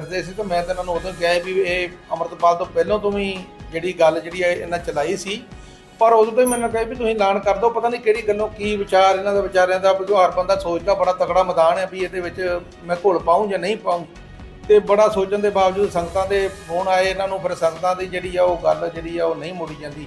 ਕਰਦੇ ਸੀ ਤਾਂ ਮੈਂ ਤਾਂ ਇਹਨਾਂ ਨੂੰ ਉਦੋਂ ਕਿਹਾ ਵੀ ਇਹ ਅਮਰਤਪਾਲ ਤੋਂ ਪਹਿਲਾਂ ਤੋਂ ਵੀ ਜਿਹੜੀ ਗੱਲ ਜਿਹੜੀ ਹੈ ਇਹਨਾਂ ਚਲਾਈ ਸੀ। ਪਰ ਉਦੋਂ ਤੋਂ ਹੀ ਮੈਨੂੰ ਕਿਹਾ ਵੀ ਤੁਸੀਂ ਐਲਾਨ ਕਰ ਦਿਓ, ਪਤਾ ਨਹੀਂ ਕਿਹੜੀ ਗੱਲੋਂ ਕੀ ਵਿਚਾਰ ਇਹਨਾਂ ਦਾ ਵਿਚਾਰਿਆਂ ਦਾ ਜੋ ਹਰ ਬੰਦਾ ਸੋਚਦਾ ਬੜਾ ਤਕੜਾ ਮੈਦਾਨ ਹੈ ਵੀ ਇਹਦੇ ਵਿੱਚ ਮੈਂ ਘੁਲ ਪਾਉਂ ਜਾਂ ਨਹੀਂ ਪਾਉਂ ਤੇ ਬੜਾ ਸੋਚਣ ਦੇ ਬਾਵਜੂਦ ਸੰਗਤਾਂ ਦੇ ਫੋਨ ਆਏ, ਇਹਨਾਂ ਨੂੰ ਫਿਰ ਸੰਗਤਾਂ ਦੀ ਜਿਹੜੀ ਆ ਉਹ ਗੱਲ ਜਿਹੜੀ ਆ ਉਹ ਨਹੀਂ ਮੁੜੀ ਜਾਂਦੀ।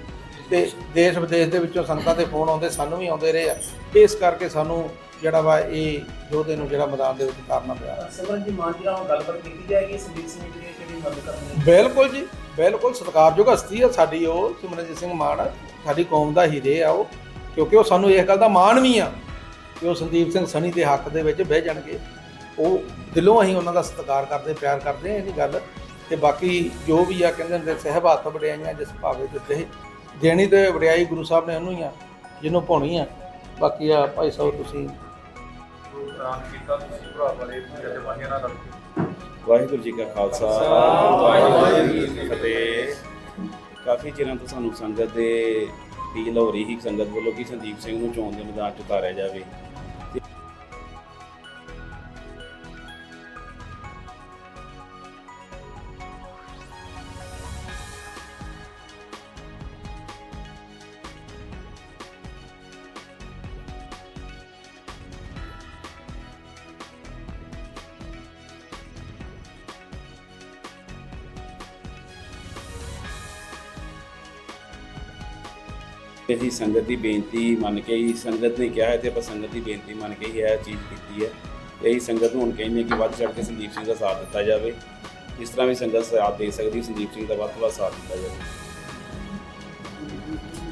ਤੇ ਦੇਸ਼ ਵਿਦੇਸ਼ ਦੇ ਵਿੱਚੋਂ ਸੰਗਤਾਂ ਦੇ ਫੋਨ ਆਉਂਦੇ, ਸਾਨੂੰ ਵੀ ਆਉਂਦੇ ਰਹੇ ਆ। ਇਸ ਕਰਕੇ ਸਾਨੂੰ ਜਿਹੜਾ ਵਾ ਇਹ ਯੋਧੇ ਨੂੰ ਜਿਹੜਾ ਮੈਦਾਨ ਦੇ ਵਿੱਚ ਉਤਾਰਨਾ ਪਿਆ। ਸਿਮਰਨ ਜੀ ਮਾਨ ਜੀ ਨਾਲ ਗੱਲਬਾਤ ਕੀਤੀ ਜਾਏਗੀ ਸੰਦੀਪ ਸਿੰਘ ਜੀ ਦੀ ਜਿਹੜੀ ਮਦਦ ਕਰਨੀ ਬਿਲਕੁਲ ਜੀ ਬਿਲਕੁਲ ਸਤਿਕਾਰਯੋਗ ਹਸਤੀ ਆ ਸਾਡੀ ਉਹ ਸਿਮਰਨਜੀਤ ਸਿੰਘ ਮਾਨ। ਸਾਡੀ ਕੌਮ ਦਾ ਹੀਰੇ ਆ ਉਹ ਕਿਉਂਕਿ ਉਹ ਸਾਨੂੰ ਇਸ ਗੱਲ ਦਾ ਮਾਣ ਵੀ ਆ ਕਿ ਉਹ ਸੰਦੀਪ ਸਿੰਘ ਸਣੀ ਦੇ ਹੱਕ ਦੇ ਵਿੱਚ ਬਹਿ ਜਾਣਗੇ। ਉਹ ਦਿਲੋਂ ਅਸੀਂ ਉਹਨਾਂ ਦਾ ਸਤਿਕਾਰ ਕਰਦੇ ਪਿਆਰ ਕਰਦੇ ਆ ਇਹ ਨਹੀਂ ਗੱਲ। ਤੇ ਬਾਕੀ ਜੋ ਵੀ ਆ ਕਹਿੰਦੇ ਹੁੰਦੇ ਸਹਿਬ ਹੱਥ ਵਡਿਆਈਆਂ ਜਿਸ ਭਾਵੇ ਦਿੱਤੇ ਦੇਣੀ ਤੇ ਵਡਿਆਈ ਗੁਰੂ ਸਾਹਿਬ ਨੇ ਉਹਨੂੰ ਹੀ ਆ ਜਿਹਨੂੰ ਪਾਉਣੀ ਆ। ਬਾਕੀ ਆ ਭਾਈ ਸਾਹਿਬ ਤੁਸੀਂ ਪ੍ਰੋਗਰਾਮ ਕੀਤਾ ਤੁਸੀਂ ਭਰਾ ਵਾਲੇ ਜਜ਼ਬਾਨੀਆਂ ਨਾਲ ਰਲ ਕੇ। ਵਾਹਿਗੁਰੂ ਜੀ ਕਾ ਖਾਲਸਾ ਵਾਹਿਗੁਰੂ ਜੀ ਕੀ ਫਤਿਹ। ਕਾਫੀ ਚਿਰਾਂ ਤੋਂ ਸਾਨੂੰ ਸੰਗਤ ਦੇ ਅਪੀਲ ਹੋ ਰਹੀ ਸੀ ਸੰਗਤ ਵੱਲੋਂ ਕਿ ਸੰਦੀਪ ਸਿੰਘ ਨੂੰ ਚੋਣ ਦੇ ਮੈਦਾਨ 'ਚ ਉਤਾਰਿਆ ਜਾਵੇ। ਅਸੀਂ ਸੰਗਤ ਦੀ ਬੇਨਤੀ ਮੰਨ ਕੇ ਹੀ ਸੰਗਤ ਨੇ ਕਿਹਾ ਹੈ ਤੇ ਆਪਾਂ ਸੰਗਤ ਦੀ ਬੇਨਤੀ ਮੰਨ ਕੇ ਹੀ ਇਹ ਚੀਜ਼ ਕੀਤੀ ਹੈ। ਅਸੀਂ ਸੰਗਤ ਨੂੰ ਹੁਣ ਕਹਿੰਦੇ ਕਿ ਵੱਧ ਚੜ੍ਹ ਕੇ ਸੰਦੀਪ ਸਿੰਘ ਦਾ ਸਾਥ ਦਿੱਤਾ ਜਾਵੇ। ਇਸ ਤਰ੍ਹਾਂ ਵੀ ਸੰਗਤ ਸਾਥ ਦੇ ਸਕਦੀ ਸੰਦੀਪ ਸਿੰਘ ਦਾ ਵੱਧ ਤੋਂ ਵੱਧ ਸਾਥ ਦਿੱਤਾ ਜਾਵੇ।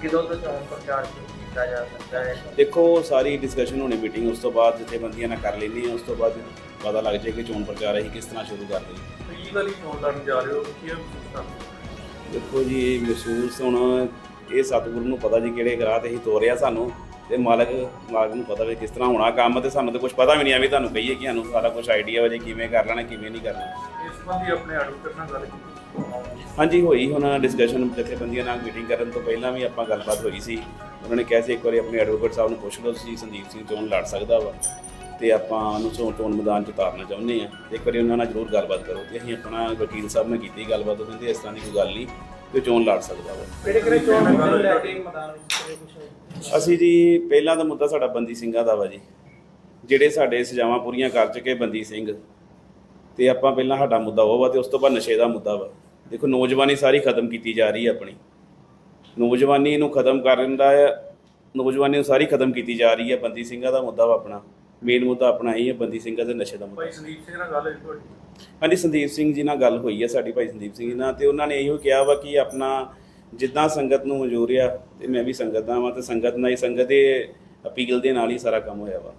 ਕਿਦੋਂ ਤੋਂ ਚੋਣ ਪ੍ਰਚਾਰ ਕੀਤਾ ਜਾ ਸਕਦਾ ਹੈ? ਦੇਖੋ ਸਾਰੀ ਡਿਸਕਸ਼ਨ ਹੋਣੀ ਮੀਟਿੰਗ ਉਸ ਤੋਂ ਬਾਅਦ ਜਥੇਬੰਦੀਆਂ ਨਾਲ ਕਰ ਲੈਣੀ ਹੈ ਉਸ ਤੋਂ ਬਾਅਦ ਪਤਾ ਲੱਗ ਜਾਏ ਕਿ ਚੋਣ ਪ੍ਰਚਾਰ ਅਸੀਂ ਕਿਸ ਤਰ੍ਹਾਂ ਸ਼ੁਰੂ ਕਰ ਲਈਏ। ਫ੍ਰੀ ਵਾਲੀ ਚੋਣ ਲੜਨ ਜਾ ਰਹੇ ਹੋ ਕੀ ਇਹ ਕਰਦੇ ਹੋ? ਦੇਖੋ ਜੀ ਇਹ ਮਹਿਸੂਸ ਹੁਣ ਇਹ ਸਤਿਗੁਰੂ ਨੂੰ ਪਤਾ ਜੀ ਕਿਹੜੇ ਗ੍ਰਾਹ ਤੇ ਹੀ ਤੋਰਿਆ ਸਾਨੂੰ ਤੇ ਮਾਲਕ ਮਾਲਕ ਨੂੰ ਪਤਾ ਵੀ ਕਿਸ ਤਰ੍ਹਾਂ ਹੋਣਾ ਕੰਮ ਤੇ ਸਾਨੂੰ ਤੇ ਕੁਝ ਪਤਾ ਵੀ ਨਹੀਂ ਐਵੇਂ ਤੁਹਾਨੂੰ ਕਹੀਏ ਕਿ ਸਾਨੂੰ ਸਾਰਾ ਕੁਝ ਆਈਡੀਆ ਹੋ ਜੇ ਕਿਵੇਂ ਕਰ ਲੈਣਾ ਕਿਵੇਂ ਨਹੀਂ ਕਰਨਾ। ਇਸ ਸੰਬੰਧੀ ਆਪਣੇ ਐਡਵੋਕੇਟ ਨਾਲ ਗੱਲ ਕੀਤੀ। ਹਾਂਜੀ ਹੋਈ ਹੁਣ ਡਿਸਕਸ਼ਨ ਜਥੇਬੰਦੀਆਂ ਨਾਲ ਮੀਟਿੰਗ ਕਰਨ ਤੋਂ ਪਹਿਲਾਂ ਵੀ ਆਪਾਂ ਗੱਲਬਾਤ ਹੋਈ ਸੀ। ਉਹਨਾਂ ਨੇ ਕਿਹਾ ਸੀ ਇੱਕ ਵਾਰੀ ਆਪਣੇ ਐਡਵੋਕੇਟ ਸਾਹਿਬ ਨੂੰ ਪੁੱਛ ਲਓ ਸੀ ਸੰਦੀਪ ਸਿੰਘ ਚੋਣ ਲੜ ਸਕਦਾ ਵਾ ਤੇ ਆਪਾਂ ਉਹਨੂੰ ਚੋਣ ਚੋਣ ਮੈਦਾਨ 'ਚ ਉਤਾਰਨਾ ਚਾਹੁੰਦੇ ਆ ਇੱਕ ਵਾਰੀ ਉਹਨਾਂ ਨਾਲ ਜ਼ਰੂਰ ਗੱਲਬਾਤ ਕਰੋ ਤੇ ਅਸੀਂ ਆਪਣਾ ਵਕੀਲ ਸਾਹਿਬ ਨਾਲ ਕੀਤੀ ਗੱਲਬਾਤ ਉਹ ਕਹਿੰਦੇ ਇਸ ਤਰ੍ਹਾਂ ਦੀ ਕੋਈ ਗੱਲ ਨਹੀਂ। ਤੇ ਚੋਣ ਲੜ ਸਕਦਾ ਵਾ। ਕਿਹੜੇ ਕਿਹੜੇ ਚੋਣ ਮੁੱਦੇ ਲੈ ਕੇ ਮੈਦਾਨ ਵਿੱਚ ਖੜੇ ਕੁਝ ਅਸੀਂ ਜੀ ਪਹਿਲਾਂ ਦਾ ਮੁੱਦਾ ਸਾਡਾ ਬੰਦੀ ਸਿੰਘਾਂ ਦਾ ਵਾ ਜੀ। ਜਿਹੜੇ ਸਾਡੇ ਸਜ਼ਾਵਾਂ ਪੂਰੀਆਂ ਕਰ ਚੁੱਕੇ ਬੰਦੀ ਸਿੰਘ ਤੇ ਆਪਾਂ ਪਹਿਲਾਂ ਸਾਡਾ ਮੁੱਦਾ ਉਹ ਵਾ ਤੇ ਉਸ ਤੋਂ ਬਾਅਦ ਨਸ਼ੇ ਦਾ ਮੁੱਦਾ ਵਾ। ਦੇਖੋ ਨੌਜਵਾਨੀ ਸਾਰੀ ਖਤਮ ਕੀਤੀ ਜਾ ਰਹੀ ਹੈ ਆਪਣੀ। ਨੌਜਵਾਨੀ ਨੂੰ ਖਤਮ ਕਰਨ ਦਾ ਨੌਜਵਾਨੀ ਨੂੰ ਸਾਰੀ ਖਤਮ ਕੀਤੀ ਜਾ ਰਹੀ ਹੈ ਬੰਦੀ ਸਿੰਘਾਂ ਦਾ ਮੁੱਦਾ ਵਾ ਆਪਣਾ। ਮੇਨ ਮੁੱਦਾ ਆਪਣਾ ਇਹ ਹੈ ਬੰਦੀ ਸਿੰਘਾਂ ਦੇ ਨਸ਼ੇ ਦਾ ਮੁੱਦਾ। ਭਾਈ ਸੰਦੀਪ ਸਿੰਘ ਨਾਲ ਗੱਲ ਹੋਈ ਤੁਹਾਡੀ? ਹਾਂਜੀ ਸੰਦੀਪ ਸਿੰਘ ਜੀ ਨਾਲ ਗੱਲ ਹੋਈ ਹੈ ਸਾਡੀ ਭਾਈ ਸੰਦੀਪ ਸਿੰਘ ਜੀ ਨਾਲ ਤੇ ਉਹਨਾਂ ਨੇ ਇਹੋ ਕਿਹਾ ਵਾ ਕਿ ਆਪਣਾ ਜਿੱਦਾਂ ਸੰਗਤ ਨੂੰ ਮਨਜ਼ੂਰ ਆ ਤੇ ਮੈਂ ਵੀ ਸੰਗਤ ਦਾ ਵਾਂ ਤੇ ਸੰਗਤ ਨਾਲ ਹੀ ਸੰਗਤ ਦੇ ਅਪੀਲ ਦੇ ਨਾਲ ਹੀ ਸਾਰਾ ਕੰਮ ਹੋਇਆ ਵਾ।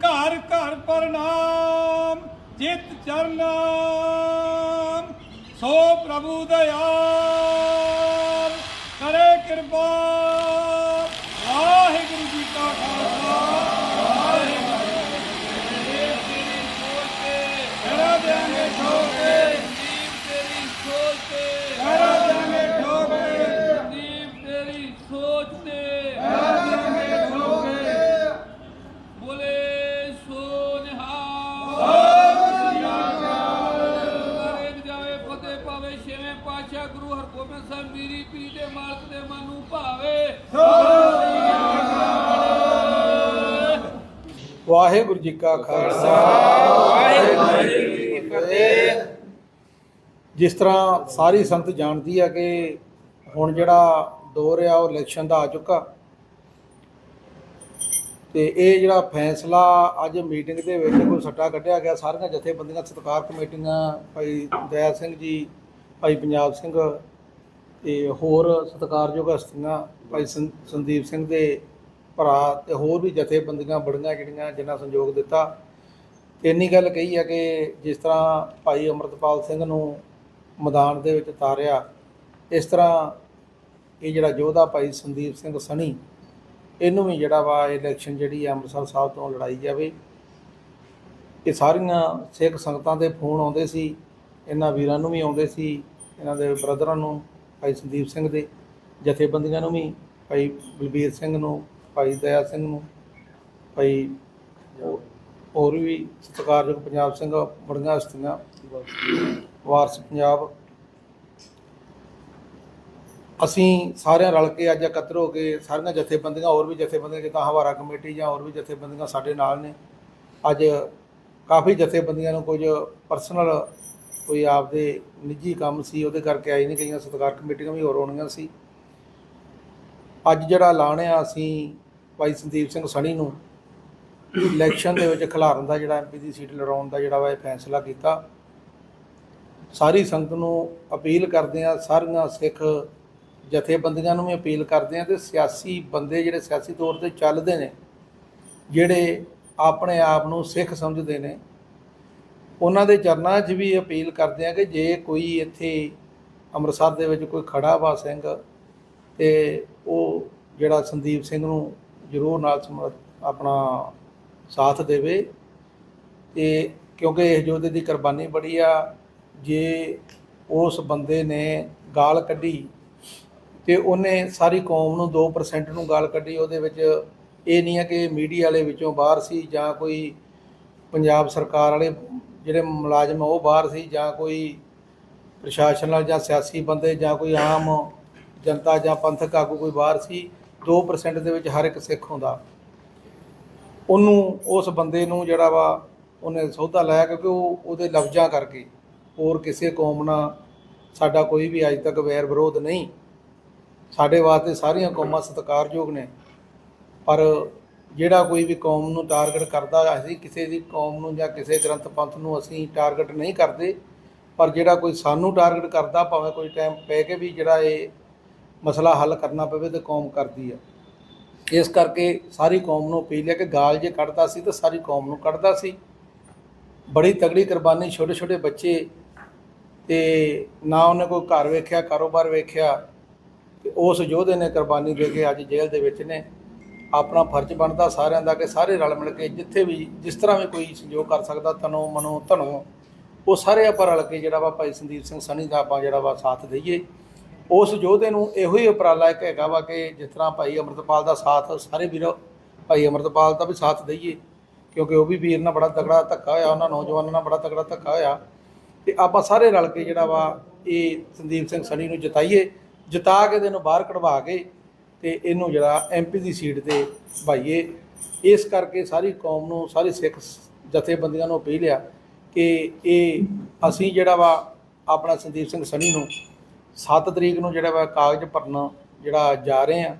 ਘਰ ਘਰ ਪ੍ਰਣਾਮ। ਜਿਤ ਚਰਨਾਮ Sou Prabhu Dayal. Waheguru ji ਕਾ ਖਾਲਸਾ। ਵਾਹਿਗੁਰੂ ਜੀ ਕੀ ਫਤਿਹ ਜਿਸ ਤਰ੍ਹਾਂ ਸਾਰੀ ਸੰਤ ਜਾਣਦੀ ਹੈ ਕਿ ਹੁਣ ਜਿਹੜਾ ਦੌਰ ਆ, ਉਹ ਇਲੈਕਸ਼ਨ ਦਾ ਆ ਚੁੱਕਾ। ਤੇ ਇਹ ਜਿਹੜਾ ਫੈਸਲਾ ਅੱਜ ਮੀਟਿੰਗ ਦੇ ਵਿੱਚ ਕੋਈ ਸੱਟਾ ਕੱਢਿਆ ਗਿਆ, ਸਾਰੀਆਂ ਜਥੇਬੰਦੀਆਂ, ਸਤਕਾਰ ਕਮੇਟੀਆਂ, ਭਾਈ ਦਇਆ ਸਿੰਘ ਜੀ, ਭਾਈ ਪੰਜਾਬ ਸਿੰਘ ਤੇ ਹੋਰ ਸਤਿਕਾਰਯੋਗ ਹਸਤੀਆਂ, ਭਾਈ ਸੰਦੀਪ ਸਿੰਘ ਦੇ ਭਰਾ ਤੇ ਹੋਰ ਵੀ ਜਥੇਬੰਦੀਆਂ ਬੜੀਆਂ ਜਿਹੜੀਆਂ ਜਿਨ੍ਹਾਂ ਸੰਯੋਗ ਦਿੱਤਾ। ਤੇ ਇੰਨੀ ਗੱਲ ਕਹੀ ਹੈ ਕਿ ਜਿਸ ਤਰ੍ਹਾਂ ਭਾਈ ਅਮਰਤਪਾਲ ਸਿੰਘ ਨੂੰ ਮੈਦਾਨ ਦੇ ਵਿੱਚ ਤਾਰਿਆ ਇਸ ਤਰ੍ਹਾਂ ਇਹ ਜਿਹੜਾ ਯੋਧਾ ਭਾਈ ਸੰਦੀਪ ਸਿੰਘ ਸਣੀ, ਇਹਨੂੰ ਵੀ ਜਿਹੜਾ ਵਾ ਇਲੈਕਸ਼ਨ ਜਿਹੜੀ ਆ ਅੰਮ੍ਰਿਤਸਰ ਸਾਹਿਬ ਤੋਂ ਲੜਾਈ ਜਾਵੇ। ਇਹ ਸਾਰੀਆਂ ਸਿੱਖ ਸੰਗਤਾਂ ਦੇ ਫੋਨ ਆਉਂਦੇ ਸੀ, ਇਹਨਾਂ ਵੀਰਾਂ ਨੂੰ ਵੀ ਆਉਂਦੇ ਸੀ, ਇਹਨਾਂ ਦੇ ਬ੍ਰਦਰਾਂ ਨੂੰ, ਭਾਈ ਸੰਦੀਪ ਸਿੰਘ ਦੇ ਜਥੇਬੰਦੀਆਂ ਨੂੰ ਵੀ, ਭਾਈ ਬਲਬੀਰ ਸਿੰਘ ਨੂੰ ਭਾਈ ਦਇਆ ਸਿੰਘ ਨੂੰ, ਭਾਈ ਹੋਰ ਵੀ ਸਤਿਕਾਰਯੋਗ ਪੰਜਾਬ ਸਿੰਘ ਬੜੀਆਂ ਹਸਤੀਆਂ, ਵਾਰਸ ਪੰਜਾਬ। ਅਸੀਂ ਸਾਰਿਆਂ ਰਲ ਕੇ ਅੱਜ ਇਕੱਤਰ ਹੋ ਕੇ ਸਾਰੀਆਂ ਜਥੇਬੰਦੀਆਂ ਹੋਰ ਵੀ ਜਥੇਬੰਦੀਆਂ, ਜਿੱਦਾਂ ਹਵਾਰਾ ਕਮੇਟੀ ਜਾਂ ਹੋਰ ਵੀ ਜਥੇਬੰਦੀਆਂ ਸਾਡੇ ਨਾਲ ਨੇ, ਅੱਜ ਕਾਫੀ ਜਥੇਬੰਦੀਆਂ ਨੂੰ ਕੁਝ ਪਰਸਨਲ ਕੋਈ ਆਪਦੇ ਨਿੱਜੀ ਕੰਮ ਸੀ, ਉਹਦੇ ਕਰਕੇ ਆਈ ਨਹੀਂ ਗਈਆਂ, ਸਤਿਕਾਰ ਕਮੇਟੀਆਂ ਵੀ ਹੋਰ ਹੋਣੀਆਂ ਸੀ। ਅੱਜ ਜਿਹੜਾ ਐਲਾਨ ਆ, ਅਸੀਂ ਭਾਈ ਸੰਦੀਪ ਸਿੰਘ ਸਣੀ ਨੂੰ ਇਲੈਕਸ਼ਨ ਦੇ ਵਿੱਚ ਖਿਲਾਰਨ ਦਾ ਜਿਹੜਾ ਐਮਪੀ ਦੀ ਸੀਟ ਲੜਾਉਣ ਦਾ ਜਿਹੜਾ ਵਾ ਇਹ ਫੈਸਲਾ ਕੀਤਾ। ਸਾਰੀ ਸੰਗਤ ਨੂੰ ਅਪੀਲ ਕਰਦੇ ਆ ਸਾਰੀਆਂ ਸਿੱਖ ਜਥੇਬੰਦੀਆਂ ਨੂੰ ਵੀ ਅਪੀਲ ਕਰਦੇ ਆ ਤੇ ਸਿਆਸੀ ਬੰਦੇ ਜਿਹੜੇ ਸਿਆਸੀ ਤੌਰ ਤੇ ਚੱਲਦੇ ਨੇ, ਜਿਹੜੇ ਆਪਣੇ ਆਪ ਨੂੰ ਸਿੱਖ ਸਮਝਦੇ ਨੇ, ਉਹਨਾਂ ਦੇ ਚਰਨਾਂ 'ਚ ਵੀ ਅਪੀਲ ਕਰਦੇ ਆ ਕਿ ਜੇ ਕੋਈ ਇੱਥੇ ਅੰਮ੍ਰਿਤਸਰ ਦੇ ਵਿੱਚ ਕੋਈ ਖੜਾ ਵਾ ਸਿੰਘ ਤੇ ਉਹ ਜਿਹੜਾ ਸੰਦੀਪ ਸਿੰਘ ਨੂੰ ਜ਼ਰੂਰ ਨਾਲ ਸਮ- ਆਪਣਾ ਸਾਥ ਦੇਵੇ ਤੇ ਕਿਉਂਕਿ ਇਹ ਯੋਧੇ ਦੀ ਕੁਰਬਾਨੀ ਬੜੀ ਆ, ਜੇ ਉਸ ਬੰਦੇ ਨੇ ਗਾਲ ਕੱਢੀ ਤੇ ਉਹਨੇ ਸਾਰੀ ਕੌਮ ਨੂੰ 2% ਨੂੰ ਗਾਲ ਕੱਢੀ, ਉਹਦੇ ਵਿੱਚ ਇਹ ਨਹੀਂ ਹੈ ਕਿ ਮੀਡੀਆ ਵਾਲੇ ਵਿੱਚੋਂ ਬਾਹਰ ਸੀ ਜਾਂ ਕੋਈ ਪੰਜਾਬ ਸਰਕਾਰ ਵਾਲੇ ਜਿਹੜੇ ਮੁਲਾਜ਼ਮ ਆ, ਉਹ ਬਾਹਰ ਸੀ ਜਾਂ ਕੋਈ ਪ੍ਰਸ਼ਾਸਨ ਨਾਲ ਜਾਂ ਸਿਆਸੀ ਬੰਦੇ ਜਾਂ ਕੋਈ ਆਮ ਜਨਤਾ ਜਾਂ ਪੰਥਕ ਆਗੂ ਕੋਈ ਬਾਹਰ ਸੀ 2% ਦੇ ਵਿੱਚ ਹਰ ਇੱਕ ਸਿੱਖ ਹੁੰਦਾ। ਉਹਨੂੰ, ਉਸ ਬੰਦੇ ਨੂੰ ਜਿਹੜਾ ਵਾ, ਉਹਨੇ ਸੌਦਾ ਲਾਇਆ ਕਿਉਂਕਿ ਉਹ ਉਹਦੇ ਲਫ਼ਜ਼ਾਂ ਕਰਕੇ, ਹੋਰ ਕਿਸੇ ਕੌਮ ਨਾਲ ਸਾਡਾ ਕੋਈ ਵੀ ਅੱਜ ਤੱਕ ਵੈਰ ਵਿਰੋਧ ਨਹੀਂ। ਸਾਡੇ ਵਾਸਤੇ ਸਾਰੀਆਂ ਕੌਮਾਂ ਸਤਿਕਾਰਯੋਗ ਨੇ। ਪਰ ਜਿਹੜਾ ਕੋਈ ਵੀ ਕੌਮ ਨੂੰ ਟਾਰਗੇਟ ਕਰਦਾ ਅਸੀਂ, ਕਿਸੇ ਦੀ ਕੌਮ ਨੂੰ ਜਾਂ ਕਿਸੇ ਗ੍ਰੰਥ ਪੰਥ ਨੂੰ ਅਸੀਂ ਟਾਰਗੇਟ ਨਹੀਂ ਕਰਦੇ। ਪਰ ਜਿਹੜਾ ਕੋਈ ਸਾਨੂੰ ਟਾਰਗੇਟ ਕਰਦਾ, ਭਾਵੇਂ ਕੋਈ ਟਾਈਮ ਪੈ ਕੇ ਵੀ ਜਿਹੜਾ ਇਹ ਮਸਲਾ ਹੱਲ ਕਰਨਾ ਪਵੇ ਤੇ ਕੌਮ ਕਰਦੀ ਆ। ਇਸ ਕਰਕੇ ਸਾਰੀ ਕੌਮ ਨੂੰ ਅਪੀਲ ਹੈ ਕਿ ਗਾਲ ਜੇ ਕੱਢਦਾ ਸੀ ਤਾਂ ਸਾਰੀ ਕੌਮ ਨੂੰ ਕੱਢਦਾ ਸੀ। ਬੜੀ ਤਗੜੀ ਕੁਰਬਾਨੀ ਛੋਟੇ ਛੋਟੇ ਬੱਚੇ ਤੇ ਨਾ ਉਹਨੇ ਕੋਈ ਘਰ ਵੇਖਿਆ, ਕਾਰੋਬਾਰ ਵੇਖਿਆ ਤੇ ਉਸ ਯੋਧੇ ਨੇ ਕੁਰਬਾਨੀ ਦੇ ਕੇ ਅੱਜ ਜੇਲ੍ਹ ਦੇ ਵਿੱਚ ਨੇ। ਆਪਣਾ ਫਰਜ਼ ਬਣਦਾ ਸਾਰਿਆਂ ਦਾ ਕਿ ਸਾਰੇ ਰਲ ਮਿਲ ਕੇ ਜਿੱਥੇ ਵੀ, ਜਿਸ ਤਰ੍ਹਾਂ ਵੀ ਕੋਈ ਸਹਿਯੋਗ ਕਰ ਸਕਦਾ, ਤਨੋ ਮਨੋ ਧਨੋ, ਉਹ ਸਾਰੇ ਆਪਾਂ ਰਲ ਕੇ ਜਿਹੜਾ ਵਾ ਭਾਈ ਸੰਦੀਪ ਸਿੰਘ ਸਣੀ ਦਾ ਆਪਾਂ ਜਿਹੜਾ ਵਾ ਸਾਥ ਦਈਏ। ਉਸ ਯੋਧੇ ਨੂੰ ਇਹੋ ਹੀ ਉਪਰਾਲਾ ਇੱਕ ਹੈਗਾ ਵਾ ਕਿ ਜਿਸ ਤਰ੍ਹਾਂ ਭਾਈ ਅਮਰਤਪਾਲ ਦਾ ਸਾਥ, ਸਾਰੇ ਵੀਰ, ਭਾਈ ਅਮਰਤਪਾਲ ਦਾ ਵੀ ਸਾਥ ਦਈਏ, ਕਿਉਂਕਿ ਉਹ ਵੀ ਵੀਰ ਨਾਲ ਬੜਾ ਤਗੜਾ ਧੱਕਾ ਹੋਇਆ, ਉਹਨਾਂ ਨੌਜਵਾਨਾਂ ਨਾਲ ਬੜਾ ਤਗੜਾ ਧੱਕਾ ਹੋਇਆ। ਤੇ ਆਪਾਂ ਸਾਰੇ ਰਲ ਕੇ ਜਿਹੜਾ ਵਾ, ਇਹ ਸੰਦੀਪ ਸਿੰਘ ਸਣੀ ਨੂੰ ਜਿਤਾਈਏ, ਜਿਤਾ ਕੇ ਤੇ ਇਹਨੂੰ ਬਾਹਰ ਕਢਵਾ ਕੇ ਤੇ ਇਹਨੂੰ ਜਿਹੜਾ ਐਮਪੀ ਦੀ ਸੀਟ ਤੇ ਭਾਈਏ, ਇਸ ਕਰਕੇ ਸਾਰੀ ਕੌਮ ਨੂੰ, ਸਾਰੀ ਸਿੱਖ ਜਥੇਬੰਦੀਆਂ ਨੂੰ ਅਪੀਲ ਆ ਕਿ ਇਹ ਅਸੀਂ ਜਿਹੜਾ ਵਾ, ਆਪਣਾ ਸੰਦੀਪ ਸਿੰਘ ਸਣੀ ਨੂੰ 7 ਤਰੀਕ ਨੂੰ ਜਿਹੜਾ ਵਾ ਕਾਗਜ਼ ਭਰਨ ਜਿਹੜਾ ਜਾ ਰਹੇ ਆ।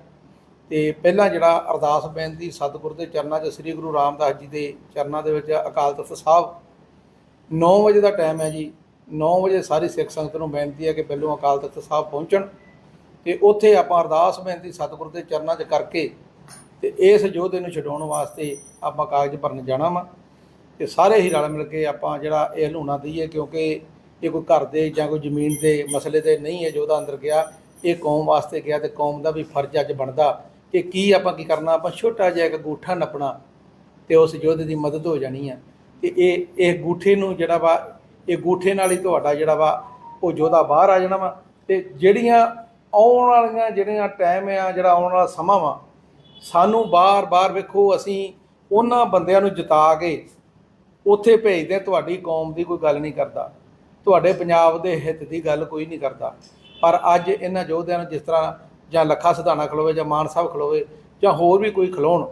ਤੇ ਪਹਿਲਾਂ ਜਿਹੜਾ ਅਰਦਾਸ ਬੇਨਤੀ ਸਤਿਗੁਰ ਦੇ ਚਰਨਾਂ 'ਚ, ਸ੍ਰੀ ਗੁਰੂ ਰਾਮਦਾਸ ਜੀ ਦੇ ਚਰਨਾਂ ਦੇ ਵਿੱਚ ਅਕਾਲ ਤਖਤ ਸਾਹਿਬ 9 ਵਜੇ ਦਾ ਟਾਈਮ ਹੈ ਜੀ। 9 ਵਜੇ ਸਾਰੀ ਸਿੱਖ ਸੰਗਤ ਨੂੰ ਬੇਨਤੀ ਹੈ ਕਿ ਪਹਿਲੋਂ ਅਕਾਲ ਤਖਤ ਸਾਹਿਬ ਪਹੁੰਚਣ ਤੇ ਉੱਥੇ ਆਪਾਂ ਅਰਦਾਸ ਬੇਨਤੀ ਸਤਿਗੁਰ ਦੇ ਚਰਨਾਂ 'ਚ ਕਰਕੇ ਤੇ ਇਸ ਯੋਧੇ ਨੂੰ ਛਡਾਉਣ ਵਾਸਤੇ ਆਪਾਂ ਕਾਗਜ਼ ਭਰਨ ਜਾਣਾ ਵਾ। ਤੇ ਸਾਰੇ ਹੀ ਰਲ ਮਿਲ ਕੇ ਆਪਾਂ ਜਿਹੜਾ ਇਹ ਹਲੂਣਾ ਦਈਏ ਕਿਉਂਕਿ ਇਹ ਕੋਈ ਘਰ ਦੇ ਜਾਂ ਕੋਈ ਜ਼ਮੀਨ ਦੇ ਮਸਲੇ ਤੇ ਨਹੀਂ ਹੈ ਯੋਧਾ ਅੰਦਰ ਗਿਆ, ਇਹ ਕੌਮ ਵਾਸਤੇ ਗਿਆ ਤੇ ਕੌਮ ਦਾ ਵੀ ਫਰਜ਼ ਅੱਜ ਬਣਦਾ ਕਿ ਕੀ ਆਪਾਂ ਕੀ ਕਰਨਾ, ਆਪਾਂ ਛੋਟਾ ਜਿਹਾ ਇੱਕ ਗੂਠਾ ਨੱਪਣਾ ਤੇ ਉਸ ਯੋਧੇ ਦੀ ਮਦਦ ਹੋ ਜਾਣੀ ਆ ਤੇ ਇਹ ਇਹ ਗੂਠੇ ਨੂੰ ਜਿਹੜਾ ਵਾ, ਇਹ ਗੂਠੇ ਨਾਲ ਹੀ ਤੁਹਾਡਾ ਜਿਹੜਾ ਵਾ, ਉਹ ਯੋਧਾ ਬਾਹਰ ਆ ਜਾਣਾ ਵਾ ਤੇ ਜਿਹੜੀਆਂ ਆਉਣ ਵਾਲੀਆਂ ਜਿਹੜੀਆਂ ਟਾਈਮ ਆ, ਜਿਹੜਾ ਆਉਣ ਵਾਲਾ ਸਮਾਂ ਵਾ, ਸਾਨੂੰ ਬਾਰ-ਬਾਰ ਵੇਖੋ ਅਸੀਂ ਉਹਨਾਂ ਬੰਦਿਆਂ ਨੂੰ ਜਿਤਾ ਕੇ ਉੱਥੇ ਭੇਜਦੇ ਤੁਹਾਡੀ ਕੌਮ ਦੀ ਕੋਈ ਗੱਲ ਨਹੀਂ ਕਰਦਾ। ਤੁਹਾਡੇ ਪੰਜਾਬ ਦੇ ਹਿੱਤ ਦੀ ਗੱਲ ਕੋਈ ਨਹੀਂ ਕਰਦਾ। ਪਰ ਅੱਜ ਇਹਨਾਂ ਯੋਧਿਆਂ ਨੂੰ ਜਿਸ ਤਰ੍ਹਾਂ ਜਾਂ ਲੱਖਾ ਸਿਧਾਣਾ ਖਲੋਵੇ ਜਾਂ ਮਾਨ ਸਾਹਿਬ ਖਲੋਵੇ ਜਾਂ ਹੋਰ ਵੀ ਕੋਈ ਖਲੋਣ,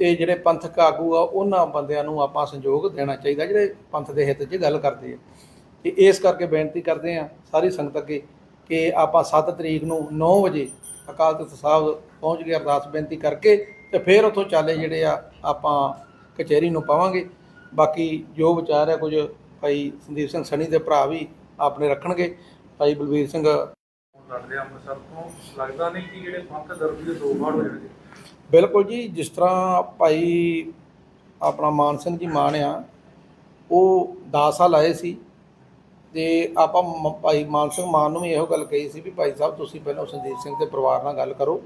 ਤੇ ਜਿਹੜੇ ਪੰਥਕ ਆਗੂ ਆ, ਉਹਨਾਂ ਬੰਦਿਆਂ ਨੂੰ ਆਪਾਂ ਸੰਯੋਗ ਦੇਣਾ ਚਾਹੀਦਾ, ਜਿਹੜੇ ਪੰਥ ਦੇ ਹਿੱਤ 'ਚ ਗੱਲ ਕਰਦੇ ਆ। ਤੇ ਇਸ ਕਰਕੇ ਬੇਨਤੀ ਕਰਦੇ ਆ ਸਾਰੀ ਸੰਗਤ ਅੱਗੇ ਕਿ ਆਪਾਂ 7 ਤਰੀਕ ਨੂੰ 9 ਵਜੇ ਅਕਾਲ ਤਖਤ ਸਾਹਿਬ ਪਹੁੰਚ ਕੇ ਅਰਦਾਸ ਬੇਨਤੀ ਕਰਕੇ ਤੇ ਫਿਰ ਉੱਥੋਂ ਚਾਲੇ ਜਿਹੜੇ ਆ ਆਪਾਂ ਕਚਹਿਰੀ ਨੂੰ ਪਾਵਾਂਗੇ। ਬਾਕੀ ਜੋ ਵਿਚਾਰ ਹੈ ਕੁਝ ਭਾਈ ਸੰਦੀਪ ਸਿੰਘ ਸਣੀ ਦੇ ਭਰਾ ਵੀ ਆਪਣੇ ਰੱਖਣਗੇ। ਭਾਈ ਬਲਵੀਰ ਸਿੰਘ ਲੜਦੇ ਆ ਅੰਮ੍ਰਿਤਸਰ ਤੋਂ। ਲੱਗਦਾ ਨਹੀਂ ਕਿ ਜਿਹੜੇ ਪੰਥ ਦਰਬੀ ਦੇ ਦੋ ਬਾੜ ਹੋ ਜਾਣਗੇ। ਬਿਲਕੁਲ ਜੀ ਜਿਸ ਤਰ੍ਹਾਂ ਭਾਈ ਆਪਣਾ ਮਾਨ ਸਿੰਘ ਜੀ ਮਾਨ ਆ ਉਹ 10 ਸਾਲ ਆਏ ਸੀ ਤੇ ਆਪਾਂ ਮ- ਭਾਈ ਮਾਨ ਸਿੰਘ ਮਾਨ ਨੂੰ ਵੀ ਇਹੋ ਗੱਲ ਕਹੀ ਸੀ ਵੀ ਭਾਈ ਸਾਹਿਬ ਤੁਸੀਂ ਪਹਿਲਾਂ ਸੰਦੀਪ ਸਿੰਘ ਦੇ ਪਰਿਵਾਰ ਨਾਲ ਗੱਲ ਕਰੋ।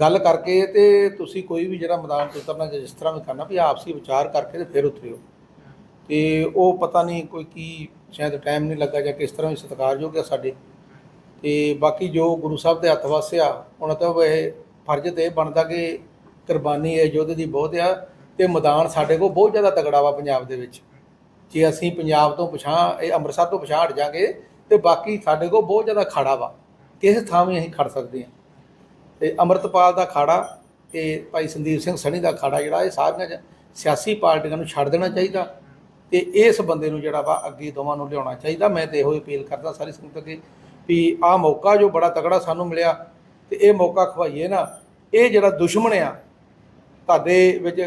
ਗੱਲ ਕਰਕੇ ਤੇ ਤੁਸੀਂ ਕੋਈ ਵੀ ਜਿਹੜਾ ਮੈਦਾਨ 'ਚ ਉਤਰਨਾ ਜਾਂ ਜਿਸ ਤਰ੍ਹਾਂ ਵੀ ਕਰਨਾ ਵੀ ਆਪਸੀ ਵਿਚਾਰ ਕਰਕੇ ਤੇ ਫਿਰ ਉਤਰਿਓ। ਤੇ ਉਹ ਪਤਾ ਨਹੀਂ ਕੋਈ ਕੀ, ਸ਼ਾਇਦ ਟਾਈਮ ਨਹੀਂ ਲੱਗਾ ਜਾਂ ਕਿਸ ਤਰ੍ਹਾਂ ਵੀ ਸਤਿਕਾਰਯੋਗ ਆ ਸਾਡੇ। ਤੇ ਬਾਕੀ ਜੋ ਗੁਰੂ ਸਾਹਿਬ ਦੇ ਹੱਥ ਵਸਿਆ ਉਹਨਾਂ ਤੋਂ ਇਹ ਫਰਜ਼ ਤੇ ਬਣਦਾ ਕਿ ਕੁਰਬਾਨੀ ਇਹ ਯੁੱਧ ਦੀ ਬਹੁਤ ਆ ਤੇ ਮੈਦਾਨ ਸਾਡੇ ਕੋਲ ਬਹੁਤ ਜ਼ਿਆਦਾ ਤਗੜਾ ਵਾ ਪੰਜਾਬ ਦੇ ਵਿੱਚ। ਜੇ ਅਸੀਂ ਪੰਜਾਬ ਤੋਂ ਪਛਾਂ ਇਹ ਅੰਮ੍ਰਿਤਸਰ ਤੋਂ ਪਛਾਂ ਹਟ ਜਾਾਂਗੇ ਤੇ ਬਾਕੀ ਸਾਡੇ ਕੋਲ ਬਹੁਤ ਜ਼ਿਆਦਾ ਖਾੜਾ ਵਾ। ਕਿਸੇ ਥਾਂ ਵੀ ਅਸੀਂ ਖੜ ਸਕਦੇ ਹਾਂ। ਤੇ ਅੰਮ੍ਰਿਤਪਾਲ ਦਾ ਖਾੜਾ ਤੇ ਭਾਈ ਸੰਦੀਪ ਸਿੰਘ ਸਣੀ ਦਾ ਖਾੜਾ ਜਿਹੜਾ, ਇਹ ਸਾਰੀਆਂ ਸਿਆਸੀ ਪਾਰਟੀਆਂ ਨੂੰ ਛੱਡ ਦੇਣਾ ਚਾਹੀਦਾ। ਤੇ ਇਸ ਬੰਦੇ ਨੂੰ ਜਿਹੜਾ ਵਾ ਅੱਗੇ ਦੋਵਾਂ ਨੂੰ ਲਿਆਉਣਾ ਚਾਹੀਦਾ। ਮੈਂ ਤੇ ਇਹੋ ਹੀ ਅਪੀਲ ਕਰਦਾ ਸਾਰੀ ਸੰਗਤ ਅੱਗੇ ਵੀ ਆਹ ਮੌਕਾ ਜੋ ਬੜਾ ਤਗੜਾ ਸਾਨੂੰ ਮਿਲਿਆ ਤੇ ਇਹ ਮੌਕਾ ਖਵਾਈਏ ਨਾ। ਇਹ ਜਿਹੜਾ ਦੁਸ਼ਮਣ ਆ, ਤੁਹਾਡੇ ਵਿੱਚ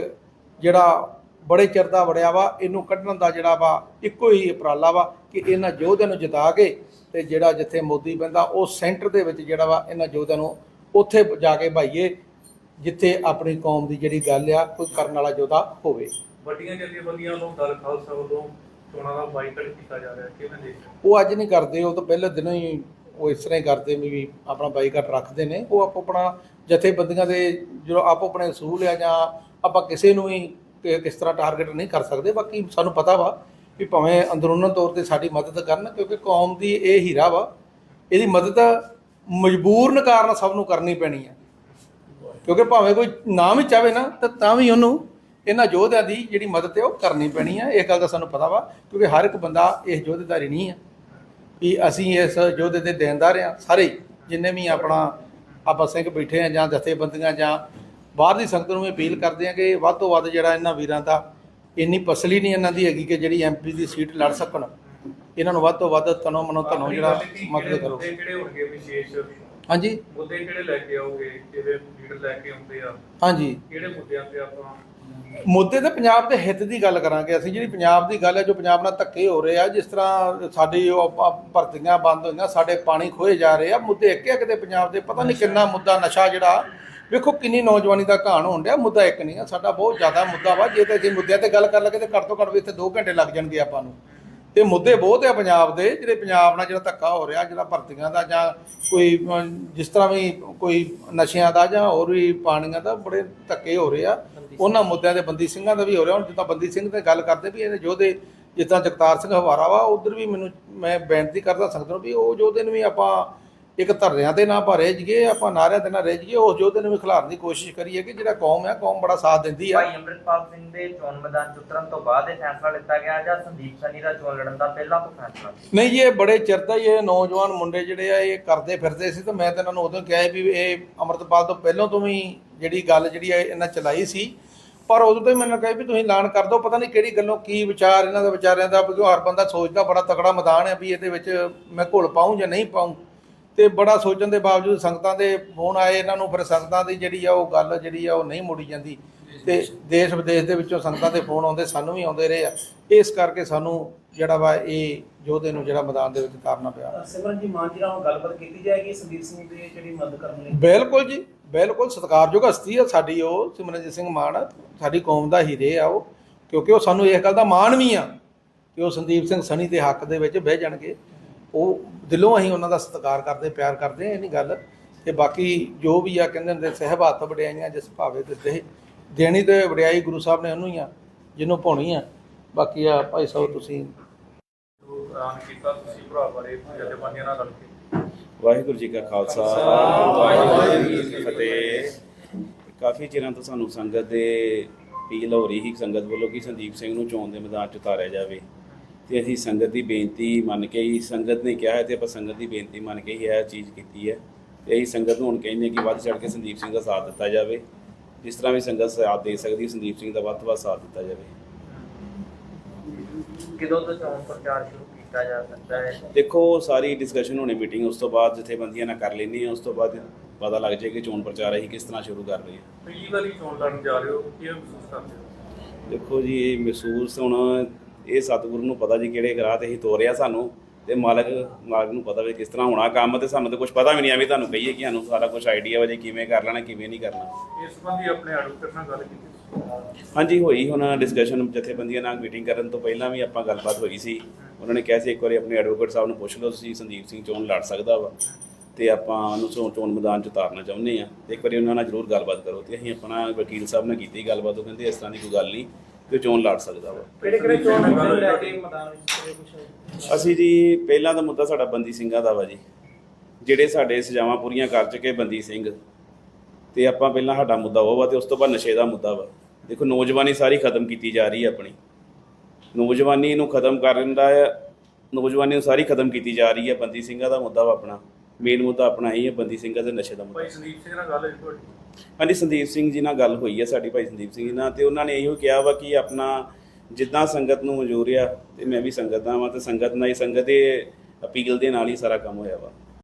ਜਿਹੜਾ ਬੜੇ ਚਿਰ ਦਾ ਵੜਿਆ ਵਾ, ਇਹਨੂੰ ਕੱਢਣ ਦਾ ਜਿਹੜਾ ਵਾ ਇੱਕੋ ਹੀ ਉਪਰਾਲਾ ਵਾ ਕਿ ਇਹਨਾਂ ਯੋਧਿਆਂ ਨੂੰ ਜਿਤਾ ਕੇ ਤੇ ਜਿਹੜਾ ਜਿੱਥੇ ਮੋਦੀ ਬੰਦਾ ਉਹ ਸੈਂਟਰ ਦੇ ਵਿੱਚ ਜਿਹੜਾ ਵਾ ਇਹਨਾਂ ਯੋਧਿਆਂ ਨੂੰ ਉੱਥੇ ਜਾ ਕੇ ਭਾਈਏ, ਜਿੱਥੇ ਆਪਣੀ ਕੌਮ ਦੀ ਜਿਹੜੀ ਗੱਲ ਆ, ਕੋਈ ਕਰਨ ਵਾਲਾ ਯੋਧਾ ਹੋਵੇ। ਵੱਡੀਆਂ ਜਥੇਬੰਦੀਆਂ ਵੱਲੋਂ ਦਲ ਖਾਲਸਾ ਵੱਲੋਂ ਚੋਣਾਂ ਦਾ ਬਾਈਕਾਟ ਕੀਤਾ ਜਾ ਰਿਹਾ, ਕਿਵੇਂ ਦੇਖਦੇ ਉਹ ਅੱਜ ਨਹੀਂ ਕਰਦੇ, ਉਹ ਤਾਂ ਪਹਿਲੇ ਦਿਨੋਂ ਹੀ ਉਹ ਇਸ ਤਰ੍ਹਾਂ ਹੀ ਕਰਦੇ ਵੀ ਵੀ ਆਪਣਾ ਬਾਈਕਾਟ ਰੱਖਦੇ ਨੇ। ਉਹ ਆਪੋ ਆਪਣਾ ਜਥੇਬੰਦੀਆਂ ਦੇ ਜਦੋਂ ਆਪੋ ਆਪਣੇ ਅਸੂਲ ਆ ਜਾਂ ਆਪਾਂ ਕਿਸੇ ਨੂੰ ਵੀ ਕਿਸ ਤਰ੍ਹਾਂ ਟਾਰਗੇਟ ਨਹੀਂ ਕਰ ਸਕਦੇ, ਬਾਕੀ ਸਾਨੂੰ ਪਤਾ ਵਾ ਵੀ ਭਾਵੇਂ ਅੰਦਰੂਨਨ ਤੌਰ ਤੇ ਸਾਡੀ ਮਦਦ ਕਰਨ, ਕਿਉਂਕਿ ਕੌਮ ਦੀ ਇਹ ਹੀਰਾ ਵਾ। ਇਹਦੀ ਮਦਦ ਮਜਬੂਰਨ ਕਾਰਨ ਸਭ ਨੂੰ ਕਰਨੀ ਪੈਣੀ ਆ। ਕਿਉਂਕਿ ਭਾਵੇਂ ਕੋਈ ਨਾ ਵੀ ਚਾਹਵੇ ਨਾ, ਤਾਂ ਤਾਂ ਵੀ ਉਹਨੂੰ ਇਹਨਾਂ ਯੋਧਿਆਂ ਦੀ ਜਿਹੜੀ ਮਦਦ ਹੈ ਉਹ ਕਰਨੀ ਪੈਣੀ ਆ। ਇਹ ਗੱਲ ਦਾ ਸਾਨੂੰ ਪਤਾ ਵਾ ਕਿਉਂਕਿ ਹਰ ਇੱਕ ਬੰਦਾ ਇਸ ਯੋਧੇਦਾਰੀ ਨਹੀਂ ਆ। ਵੀ ਅਸੀਂ ਇਸ ਯੋਧੇ ਦੇ ਦੇਣਦਾਰ ਆ ਸਾਰੇ ਹੀ, ਜਿੰਨੇ ਵੀ ਆਪਣਾ ਆਪਾਂ ਸਿੰਘ ਬੈਠੇ ਆ ਜਾਂ ਜਥੇਬੰਦੀਆਂ ਜਾਂ ਬਾਹਰ ਦੀ ਸੰਗਤ ਨੂੰ ਅਪੀਲ ਕਰਦੇ ਆ ਕਿ ਵੱਧ ਤੋਂ ਵੱਧ ਜਿਹੜਾ ਇਹਨਾਂ ਵੀਰਾਂ ਦਾ ਇੰਨੀ ਪਸਲੀ ਨਹੀਂ ਇਹਨਾਂ ਦੀ ਹੈਗੀ ਕਿ ਜਿਹੜੀ ਐਮਪੀ ਦੀ ਸੀਟ ਲੜ ਸਕਣ। ਇਹਨਾਂ ਨੂੰ ਵੱਧ ਤੋਂ ਵੱਧ ਤਨੋ ਮਨੋ ਧਨੋ ਜਿਹੜਾ ਮਦਦ ਕਿਹੜੇ ਕਰੋ। ਮੁੱਦੇ ਕਿਹੜੇ ਹੋਣਗੇ ਵਿਸ਼ੇਸ਼? ਹਾਂਜੀ। ਮੁੱਦੇ ਕਿਹੜੇ ਲੈ ਕੇ ਆਓਗੇ? ਜਿਹੜੇ ਲੀਡਰ ਲੈ ਕੇ ਆਉਂਦੇ ਆ? ਹਾਂਜੀ। ਕਿਹੜੇ ਮੁੱਦਿਆਂ ਤੇ ਆਪਾਂ ਮੁੱਦੇ ਤੇ ਪੰਜਾਬ ਦੇ ਹਿੱਤ ਦੀ ਗੱਲ ਕਰਾਂਗੇ ਅਸੀਂ ਜਿਹੜੀ ਪੰਜਾਬ ਦੀ ਗੱਲ ਹੈ ਜੋ ਪੰਜਾਬ ਨਾਲ ਧੱਕੇ ਹੋ ਰਹੇ ਆ ਜਿਸ ਤਰ੍ਹਾਂ ਸਾਡੀ ਉਹ ਆਪਾਂ ਭਰਤੀਆਂ ਬੰਦ ਹੋਈਆਂ ਸਾਡੇ ਪਾਣੀ ਖੋਏ ਜਾ ਰਹੇ ਆ ਮੁੱਦੇ ਇੱਕ ਇੱਕ ਦੇ ਪੰਜਾਬ ਦੇ ਪਤਾ ਨਹੀਂ ਕਿੰਨਾ ਮੁੱਦਾ ਨਸ਼ਾ ਜਿਹੜਾ ਵੇਖੋ ਕਿੰਨੀ ਨੌਜਵਾਨੀ ਦਾ ਘਾਣ ਹੋਣ ਡਿਆ ਮੁੱਦਾ ਇੱਕ ਨਹੀਂ ਆ ਸਾਡਾ ਬਹੁਤ ਜ਼ਿਆਦਾ ਮੁੱਦਾ ਵਾ ਜੇ ਤੇ ਅਸੀਂ ਮੁੱਦਿਆਂ ਤੇ ਗੱਲ ਕਰ ਲਗੇ ਤੇ ਘੱਟ ਤੋਂ ਘੱਟ ਵੀ ਇੱਥੇ 2 ਘੰਟੇ ਲੱਗ ਜਾਣਗੇ ਆਪਾਂ ਨੂੰ। ਤੇ ਮੁੱਦੇ ਬਹੁਤ ਆ ਪੰਜਾਬ ਦੇ ਜਿਹੜੇ ਪੰਜਾਬ ਨਾਲ ਜਿਹੜਾ ਧੱਕਾ ਹੋ ਰਿਹਾ ਜਿਹੜਾ ਭਰਤੀਆਂ ਦਾ ਜਾਂ ਕੋਈ ਜਿਸ ਤਰ੍ਹਾਂ ਵੀ ਕੋਈ ਨਸ਼ਿਆਂ ਦਾ ਜਾਂ ਹੋਰ ਵੀ ਪਾਣੀਆਂ ਦਾ ਬੜੇ ਧੱਕੇ ਹੋ ਰਹੇ ਆ। ਉਹਨਾਂ ਮੁੱਦਿਆਂ ਦੇ ਬੰਦੀ ਸਿੰਘਾਂ ਦਾ ਵੀ ਹੋ ਰਿਹਾ। ਹੁਣ ਜਿੱਦਾਂ ਬੰਦੀ ਸਿੰਘ ਤੇ ਗੱਲ ਕਰਦੇ ਵੀ ਇਹਦੇ ਯੋਧੇ ਜਿੱਦਾਂ ਜਗਤਾਰ ਸਿੰਘ ਹਵਾਰਾ ਵਾ ਉਧਰ ਵੀ ਮੈਨੂੰ ਮੈਂ ਬੇਨਤੀ ਕਰਦਾ ਸੰਗਤ ਨੂੰ ਵੀ ਉਹ ਯੋਧੇ ਨੂੰ ਵੀ ਆਪਾਂ ਇੱਕ ਧਰਨਿਆਂ ਤੇ ਨਾ ਭਰੇ ਜੀਏ ਆਪਾਂ ਨਾਰਿਆਂ ਤੇ ਨਾ ਰਹਿ ਜੀਏ ਉਸ ਯੋਧੇ ਨੂੰ ਵੀ ਖਿਲਾਰਨ ਦੀ ਕੋਸ਼ਿਸ਼ ਕਰੀਏ ਕਿ ਜਿਹੜਾ ਕੌਮ ਹੈ ਕੌਮ ਬੜਾ ਸਾਥ ਦਿੰਦੀ ਆ। ਭਾਈ ਅੰਮ੍ਰਿਤਪਾਲ ਸਿੰਘ ਦੇ ਚੋਣ ਮੈਦਾਨ ਚ ਉਤਰਨ ਤੋਂ ਬਾਅਦ ਇਹ ਫੈਸਲਾ ਲਿੱਤਾ ਗਿਆ ਜਾਂ ਸੰਦੀਪ ਸਨੀ ਦਾ ਚੋਣ ਲੜਨ ਦਾ ਪਹਿਲਾਂ ਤੋਂ ਫੈਸਲਾ? ਨਹੀਂ ਜੀ, ਇਹ ਬੜੇ ਚਿਰ ਦਾ ਹੀ ਇਹ ਨੌਜਵਾਨ ਮੁੰਡੇ ਜਿਹੜੇ ਆ ਇਹ ਕਰਦੇ ਫਿਰਦੇ ਸੀ ਤੇ ਮੈਂ ਤਾਂ ਇਹਨਾਂ ਨੂੰ ਉਦੋਂ ਕਿਹਾ ਵੀ ਇਹ ਅੰਮ੍ਰਿਤਪਾਲ ਤੋਂ ਪਹਿਲਾਂ ਤੋਂ ਵੀ ਜਿਹੜੀ ਗੱਲ ਜਿਹੜੀ ਹੈ ਇਹਨਾਂ ਚਲਾਈ ਸੀ, ਪਰ ਉਦੋਂ ਤੋਂ ਹੀ ਮੈਨੂੰ ਕਹੇ ਵੀ ਤੁਸੀਂ ਐਲਾਨ ਕਰ ਦਿਓ, ਪਤਾ ਨਹੀਂ ਕਿਹੜੀ ਗੱਲੋਂ ਕੀ ਵਿਚਾਰ ਇਹਨਾਂ ਦਾ ਵਿਚਾਰਿਆਂ ਦਾ ਕਿਉਂਕਿ ਹਰ ਬੰਦਾ ਸੋਚਦਾ ਬੜਾ ਤਕੜਾ ਮੈਦਾਨ ਹੈ ਵੀ ਇਹਦੇ ਵਿੱਚ ਮੈਂ ਘੁਲ ਪਾਉਂ ਜਾਂ ਨਹੀਂ ਪਾਉਂ ਤੇ ਬੜਾ ਸੋਚਣ ਦੇ ਬਾਵਜੂਦ ਸੰਗਤਾਂ ਦੇ ਫੋਨ ਆਏ, ਇਹਨਾਂ ਨੂੰ ਫਿਰ ਸੰਗਤਾਂ ਦੀ ਜਿਹੜੀ ਆ ਉਹ ਗੱਲ ਜਿਹੜੀ ਆ ਉਹ ਨਹੀਂ ਮੋੜੀ ਜਾਂਦੀ। ਤੇ ਦੇਸ਼ ਵਿਦੇਸ਼ ਦੇ ਵਿੱਚੋਂ ਸੰਗਤਾਂ ਦੇ ਫੋਨ ਆਉਂਦੇ ਸਾਨੂੰ ਵੀ ਆਉਂਦੇ ਰਹੇ ਆ। ਇਸ ਕਰਕੇ ਸਾਨੂੰ ਜਿਹੜਾ ਵਾ ਇਹ ਯੋਧੇ ਨੂੰ ਜਿਹੜਾ ਮੈਦਾਨ ਦੇ ਵਿੱਚ ਉਤਾਰਨਾ ਪਿਆ। ਸਿਮਰਨ ਜੀ ਮਾਨ ਜੀ ਨਾਲ ਗੱਲਬਾਤ ਕੀਤੀ ਜਾਏਗੀ ਸੰਦੀਪ ਸਿੰਘ ਦੀ ਜਿਹੜੀ ਮਦਦ ਕਰਨ ਲਈ? ਬਿਲਕੁਲ ਜੀ ਬਿਲਕੁਲ ਸਤਿਕਾਰਯੋਗ ਹਸਤੀ ਆ ਸਾਡੀ ਉਹ ਸਿਮਰਨਜੀਤ ਸਿੰਘ ਮਾਨ। ਸਾਡੀ ਕੌਮ ਦਾ ਹੀਰੇ ਆ ਉਹ ਕਿਉਂਕਿ ਉਹ ਸਾਨੂੰ ਇਸ ਗੱਲ ਦਾ ਮਾਣ ਵੀ ਆ ਕਿ ਉਹ ਸੰਦੀਪ ਸਿੰਘ ਸਣੀ ਦੇ ਹੱਕ ਦੇ ਵਿੱਚ ਬਹਿ ਜਾਣਗੇ। ਉਹ ਦਿਲੋਂ ਅਸੀਂ ਉਹਨਾਂ ਦਾ ਸਤਿਕਾਰ ਕਰਦੇ ਪਿਆਰ ਕਰਦੇ ਇਹ ਨਹੀਂ ਗੱਲ। ਤੇ ਬਾਕੀ ਜੋ ਵੀ ਆ ਕਹਿੰਦੇ ਹੁੰਦੇ ਸਹਿਬ ਹੱਥ ਵਡਿਆਈਆਂ ਜਿਸ ਭਾਵੇ ਦਿੱਤੇ ਦੇਣੀ ਤੇ ਵਡਿਆਈ ਗੁਰੂ ਸਾਹਿਬ ਨੇ ਉਹਨੂੰ ਹੀ ਆ ਜਿਹਨੂੰ ਪਾਉਣੀ ਆ। ਬਾਕੀ ਆ ਭਾਈ ਸਾਹਿਬ ਤੁਸੀਂ ਜੋ ਐਲਾਨ ਕੀਤਾ ਤੁਸੀਂ ਭਰਾ ਬਾਰੇ ਜਥੇਬੰਦੀਆਂ ਨਾਲ ਰਲ ਕੇ। ਵਾਹਿਗੁਰੂ ਜੀ ਕਾ ਖਾਲਸਾ ਵਾਹਿਗੁਰੂ ਜੀ ਕੀ ਫਤਿਹ। ਕਾਫੀ ਚਿਰਾਂ ਤੋਂ ਸਾਨੂੰ ਸੰਗਤ ਦੇ ਅਪੀਲ ਹੋ ਰਹੀ ਸੀ ਸੰਗਤ ਵੱਲੋਂ ਕਿ ਸੰਦੀਪ ਸਿੰਘ ਨੂੰ ਚੋਣ ਦੇ ਮੈਦਾਨ 'ਚ ਉਤਾਰਿਆ ਜਾਵੇ। ਤੇ ਅਸੀਂ ਸੰਗਤ ਦੀ ਬੇਨਤੀ ਮੰਨ ਕੇ ਹੀ ਸੰਗਤ ਨੇ ਕਿਹਾ ਹੈ ਤੇ ਆਪਾਂ ਸੰਗਤ ਦੀ ਬੇਨਤੀ ਮੰਨ ਕੇ ਹੀ ਇਹ ਚੀਜ਼ ਕੀਤੀ ਹੈ। ਤੇ ਅਸੀਂ ਸੰਗਤ ਨੂੰ ਹੁਣ ਕਹਿੰਦੇ ਕਿ ਵੱਧ ਚੜ ਕੇ ਸੰਦੀਪ ਸਿੰਘ ਦਾ ਸਾਥ ਦਿੱਤਾ ਜਾਵੇ। ਜਿਸ ਤਰ੍ਹਾਂ ਵੀ ਸੰਗਤ ਸਾਥ ਦੇ ਸਕਦੀ ਹੈ, ਸੰਦੀਪ ਸਿੰਘ ਦਾ ਵੱਧ ਤੋਂ ਵੱਧ ਸਾਥ ਦਿੱਤਾ ਜਾਵੇ। ਕਿਦੋਂ ਤੋਂ ਚੋਣ ਪ੍ਰਚਾਰ ਸ਼ੁਰੂ ਕੀਤਾ ਜਾ ਸਕਦਾ ਹੈ? ਦੇਖੋ ਸਾਰੀ ਡਿਸਕਸ਼ਨ ਹੋਣੀ ਮੀਟਿੰਗ ਉਸ ਤੋਂ ਬਾਅਦ ਜਥੇਬੰਦੀਆਂ ਨਾਲ ਕਰ ਲੈਣੀ ਹੈ ਉਸ ਤੋਂ ਬਾਅਦ ਪਤਾ ਲੱਗ ਜਾਏ ਕਿ ਚੋਣ ਪ੍ਰਚਾਰ ਅਸੀਂ ਕਿਸ ਤਰ੍ਹਾਂ ਸ਼ੁਰੂ ਕਰ ਰਹੇ ਹਾਂ ਪਹਿਲੀ ਵਾਰੀ ਚੋਣ ਲੜਨ ਜਾ ਰਹੇ ਹੋ ਕੀ ਮਹਿਸੂਸ ਕਰਦੇ ਹੋ? ਦੇਖੋ ਜੀ ਇਹ ਮਹਿਸੂਸ ਹੁਣ ਇਹ ਸਤਿਗੁਰੂ ਨੂੰ ਪਤਾ ਜੀ ਕਿਹੜੇ ਗ੍ਰਾਹ ਤੇ ਹੀ ਤੋਰਿਆ ਸਾਨੂੰ। ਤੇ ਮਾਲਕ ਮਾਲਕ ਨੂੰ ਪਤਾ ਵੀ ਕਿਸ ਤਰ੍ਹਾਂ ਹੋਣਾ ਕੰਮ ਤੇ ਸਾਨੂੰ ਤੇ ਕੁਝ ਪਤਾ ਵੀ ਨਹੀਂ ਐਵੇਂ ਤੁਹਾਨੂੰ ਕਹੀਏ ਕਿ ਸਾਨੂੰ ਸਾਰਾ ਕੁਝ ਆਈਡੀਆ ਵਾ ਜੀ ਕਿਵੇਂ ਕਰ ਲੈਣਾ ਕਿਵੇਂ ਨਹੀਂ ਕਰਨਾ। ਇਸ ਸੰਬੰਧੀ ਆਪਣੇ ਐਡਵੋਕੇਟ ਨਾਲ ਗੱਲ ਕੀਤੀ ਹਾਂਜੀ ਹੋਈ ਹੁਣ ਡਿਸਕਸ਼ਨ ਜਥੇਬੰਦੀਆਂ ਨਾਲ ਮੀਟਿੰਗ ਕਰਨ ਤੋਂ ਪਹਿਲਾਂ ਵੀ ਆਪਾਂ ਗੱਲਬਾਤ ਹੋਈ ਸੀ। ਉਹਨਾਂ ਨੇ ਕਿਹਾ ਸੀ ਇੱਕ ਵਾਰੀ ਆਪਣੇ ਐਡਵੋਕੇਟ ਸਾਹਿਬ ਨੂੰ ਪੁੱਛ ਲਓ ਤੁਸੀਂ ਸੰਦੀਪ ਸਿੰਘ ਚੋਣ ਲੜ ਸਕਦਾ ਵਾ ਤੇ ਆਪਾਂ ਉਹਨੂੰ ਚੋਣ ਮੈਦਾਨ ਚ ਉਤਾਰਨਾ ਚਾਹੁੰਦੇ ਆ ਇੱਕ ਵਾਰੀ ਉਹਨਾਂ ਨਾਲ ਜ਼ਰੂਰ ਗੱਲਬਾਤ ਕਰੋ ਤੇ ਅਸੀਂ ਆਪਣਾ ਵਕੀਲ ਸਾਹਿਬ ਨਾਲ ਕੀਤੀ ਗੱਲਬਾਤ ਉਹ ਕਹਿੰਦੇ ਇਸ ਤਰ੍ਹਾਂ ਦੀ ਕੋਈ ਗੱਲ ਨਹੀਂ। ਤੇ ਚੋਣ ਲੜ ਸਕਦਾ ਵਾ। ਕਿਹੜੇ ਕਿਹੜੇ ਚੋਣ ਮੁੱਦੇ ਲੈ ਕੇ ਮੈਦਾਨ ਵਿੱਚ ਕੁਛ ਅਸੀਂ ਜੀ ਪਹਿਲਾਂ ਦਾ ਮੁੱਦਾ ਸਾਡਾ ਬੰਦੀ ਸਿੰਘਾਂ ਦਾ ਵਾ ਜੀ। ਜਿਹੜੇ ਸਾਡੇ ਸਜ਼ਾਵਾਂ ਪੂਰੀਆਂ ਕਰ ਚੁੱਕੇ ਬੰਦੀ ਸਿੰਘ ਤੇ ਆਪਾਂ ਪਹਿਲਾਂ ਸਾਡਾ ਮੁੱਦਾ ਉਹ ਵਾ ਤੇ ਉਸ ਤੋਂ ਬਾਅਦ ਨਸ਼ੇ ਦਾ ਮੁੱਦਾ ਵਾ। ਦੇਖੋ ਨੌਜਵਾਨੀ ਸਾਰੀ ਖਤਮ ਕੀਤੀ ਜਾ ਰਹੀ ਹੈ ਆਪਣੀ। ਨੌਜਵਾਨੀ ਨੂੰ ਖਤਮ ਕਰਨ ਦਾ ਨੌਜਵਾਨੀ ਨੂੰ ਸਾਰੀ ਖਤਮ ਕੀਤੀ ਜਾ ਰਹੀ ਹੈ ਬੰਦੀ ਸਿੰਘਾਂ ਦਾ ਮੁੱਦਾ ਵਾ ਆਪਣਾ। ਮੇਨ ਮੁੱਦਾ ਆਪਣਾ ਇਹ ਹੈ ਬੰਦੀ ਸਿੰਘਾਂ ਦੇ ਨਸ਼ੇ ਦਾ ਮੁੱਦਾ। ਭਾਈ ਸੰਦੀਪ ਸਿੰਘ ਨਾਲ ਗੱਲ ਹੋਈ ਤੁਹਾਡੀ? ਹਾਂਜੀ ਸੰਦੀਪ ਸਿੰਘ ਜੀ ਨਾਲ ਗੱਲ ਹੋਈ ਹੈ ਸਾਡੀ ਭਾਈ ਸੰਦੀਪ ਸਿੰਘ ਜੀ ਨਾਲ ਤੇ ਉਹਨਾਂ ਨੇ ਇਹੋ ਕਿਹਾ ਵਾ ਕਿ ਆਪਣਾ ਜਿੱਦਾਂ ਸੰਗਤ ਨੂੰ ਮਨਜ਼ੂਰ ਆ ਤੇ ਮੈਂ ਵੀ ਸੰਗਤ ਦਾ ਵਾਂ ਤੇ ਸੰਗਤ ਨਾਲ ਹੀ ਸੰਗਤ ਦੇ ਅਪੀਲ ਦੇ ਨਾਲ ਹੀ ਸਾਰਾ ਕੰਮ ਹੋਇਆ ਵਾ।